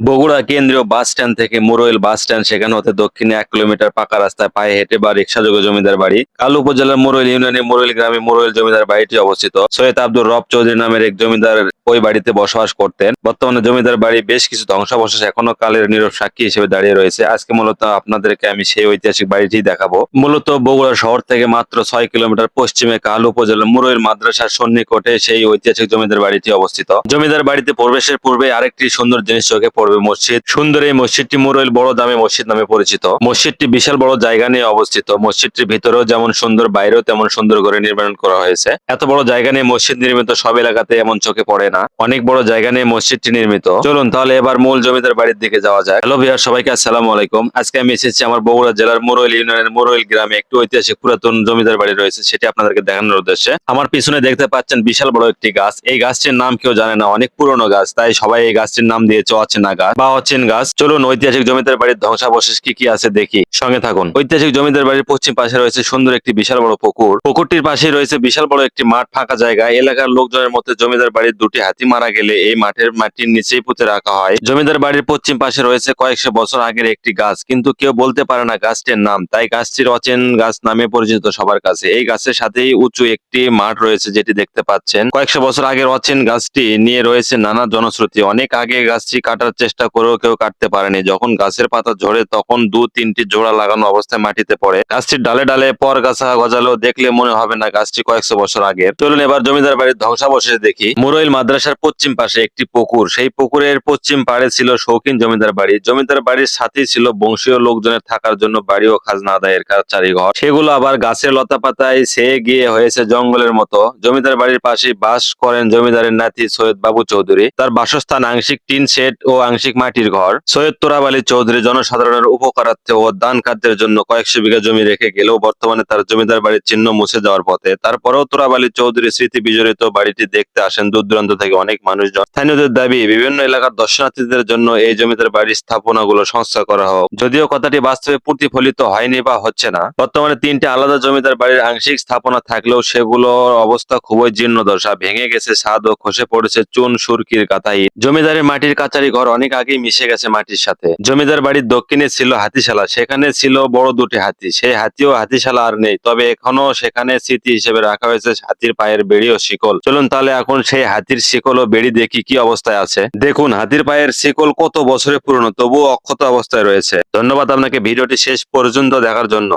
বগুড়া কেন্দ্রীয় bus stand থেকে Muroil bus stand, সেখানে হতে দক্ষিণে এক কিলোমিটার পাকা রাস্তায় পায়ে হেঁটে বা রিক্সা রিক্সাযোগ্য জমিদার বাড়ি। কালু উপজেলার মুরইল ইউনিয়নের মুরইল গ্রামে মুরইল জমিদার বাড়িটি অবস্থিত। সৈয়দ আব্দুর রব চৌধুরী নামের এক জমিদার ওই বাড়িতে বসবাস করতেন। বর্তমানে জমিদার বাড়ি বেশ কিছু ধ্বংসাবশেষ এখনও কালের নীরব সাক্ষী হিসেবে দাঁড়িয়ে রয়েছে। আজকে মূলত আপনাদেরকে আমি সেই ঐতিহাসিক বাড়িটি দেখাবো। মূলত বগুড়া শহর থেকে মাত্র ছয় কিলোমিটার পশ্চিমে কালু উপজেলার মুরইল মাদ্রাসার সন্নিকটে সেই ঐতিহাসিক জমিদার বাড়িটি অবস্থিত। জমিদার বাড়িতে প্রবেশের পূর্বে আরেকটি সুন্দর জিনিস চোখে পড়বে মসজিদ। সুন্দর এই মসজিদটি মুরইল বড় দামে মসজিদ নামে পরিচিত। মসজিদটি বিশাল বড় জায়গা নিয়ে অবস্থিত। মসজিদটির ভিতরেও যেমন সুন্দর, বাইরেও তেমন সুন্দর করে নির্মাণ করা হয়েছে। এত বড় জায়গা নিয়ে মসজিদ নির্মিত সব এলাকাতে এমন চোখে পড়ে না। অনেক বড় জায়গা নিয়ে মসজিদটি নির্মিত। চলুন তাহলে এবার মূল জমিদার বাড়ির দিকে যাওয়া যায় হ্যালো ভিয়ার সবাইকে আসসালামু আলাইকুম। আজকে আমি এসেছি আমার বগুড়া জেলার মুরইল ইউনিয়নের মুরইল গ্রামে একটি ঐতিহাসিক পুরাতন জমিদার বাড়ি রয়েছে, সেটি আপনাদেরকে দেখানোর উদ্দেশ্যে। আমার পিছনে দেখতে পাচ্ছেন বিশাল বড় একটি গাছ। এই গাছটির নাম কেউ জানে না, অনেক পুরনো গাছ, তাই সবাই এই গাছটির নাম দিয়েছে অচেনা গাছ বা অচেন গাছ। চলুন ঐতিহাসিক জমিদার বাড়ির ধ্বংসাবশেষ কি কি আছে দেখি। সঙ্গে থাকুন। ঐতিহাসিক জমিদার বাড়ির পশ্চিম পাশে রয়েছে সুন্দর একটি বিশাল বড় পুকুর। পুকুরটির পাশে রয়েছে বিশাল বড় একটি মাঠ ফাঁকা জায়গা। এলাকার লোকজনের মধ্যে জমিদার বাড়ির দুটি হাতি মারা গেলে এই মাঠের মাটির নিচেই পুঁতে রাখা হয়। জমিদার বাড়ির পশ্চিম পাশে রয়েছে কয়েকশো বছর আগের একটি গাছ, কিন্তু কেউ বলতে পারে না গাছটির নাম। তাই গাছটির অচেন গাছ নামে পরিচিত সবার কাছে। এই গাছের সাথেই উঁচু একটি মাঠ রয়েছে যেটি দেখতে পাচ্ছেন। কয়েকশো বছর আগের অচেন গাছটি নিয়ে রয়েছে নানা জনশ্রুতি। অনেক আগে গাছটি কাটার চেষ্টা করেও কেউ কাটতে পারেনি। যখন গাছের পাতা ঝরে তখন দু তিনটি জোড়া লাগানো অবস্থায় মাটিতে পড়ে। গাছটির ডালে ডালে পর গাছা গজালেও দেখলে মনে হবে না গাছটি কয়েকশো বছর আগের। চলুন এবার জমিদার বাড়ির ধ্বংসাবশেষ দেখি। মুরইল মাদ্রাসার পশ্চিম পাশে একটি পুকুর। সেই পুকুরের পশ্চিম পাড়ে ছিল শৌখিন জমিদার বাড়ি। জমিদার বাড়ির সাথেই ছিল বংশীয় লোকজনের থাকার জন্য বাড়ি ও খাজনা আদায়ের কাছারি ঘর সেগুলো আবার গাছের লতা পাতায় সেয়ে গিয়ে হয়েছে জঙ্গলের মতো। জমিদার বাড়ির পাশে বাস করেন জমিদারের নাতি সৈয়দ বাবু চৌধুরী। তার বাসস্থান আংশিক টিন শেড ও আংশিক মাটির ঘর। সৈয়দ তোরাব আলী চৌধুরী জনসাধারণের উপকারার্থে ও দান খাদ্যের জন্য কয়েকশো বিঘা জমি রেখে গেলেও বর্তমানে তার জমিদার বাড়ির চিহ্ন মুছে যাওয়ার পথে। তারপরেও তোরাব আলী চৌধুরী স্মৃতি বিজড়িত বাড়িটি দেখতে আসেন দূর দূরান্ত থেকে অনেক মানুষজন। স্থানীয়দের দাবি, বিভিন্ন এলাকার দর্শনার্থীদের জন্য এই জমিদার বাড়ির স্থাপনাগুলো সংস্কার করা হোক। যদিও কথাটি বাস্তবে প্রতিফলিত হয়নি বা হচ্ছে না, বর্তমানে তিনটি আলাদা জমিদার বাড়ির আংশিক স্থাপনা থাকলেও সেগুলোর অবস্থা খুবই জীর্ণদশা। ভেঙে গেছে ছাদ ও খসে পড়েছে চুন, সুরকির কাতাই। জমিদারের মাটির কাচারি ঘর অনেক আগেই মিশে গেছে মাটির সাথে। জমিদার বাড়ির দক্ষিণে ছিল হাতিশালা, সেখানে ছিল বড় দুটি হাতি। সেই হাতিও হাতিশালা আর নেই, তবে এখনও সেখানে স্মৃতি হিসেবে রাখা হয়েছে হাতির পায়ের বেড়ি ও শিকল। চলুন তাহলে এখন সেই হাতির শিকল ও বেড়ি দেখি কি অবস্থায় আছে। দেখুন, হাতির পায়ের শিকল কত বছরের পুরনো, তবুও অক্ষত অবস্থায় রয়েছে। ধন্যবাদ আপনাকে ভিডিওটি শেষ পর্যন্ত দেখার জন্য।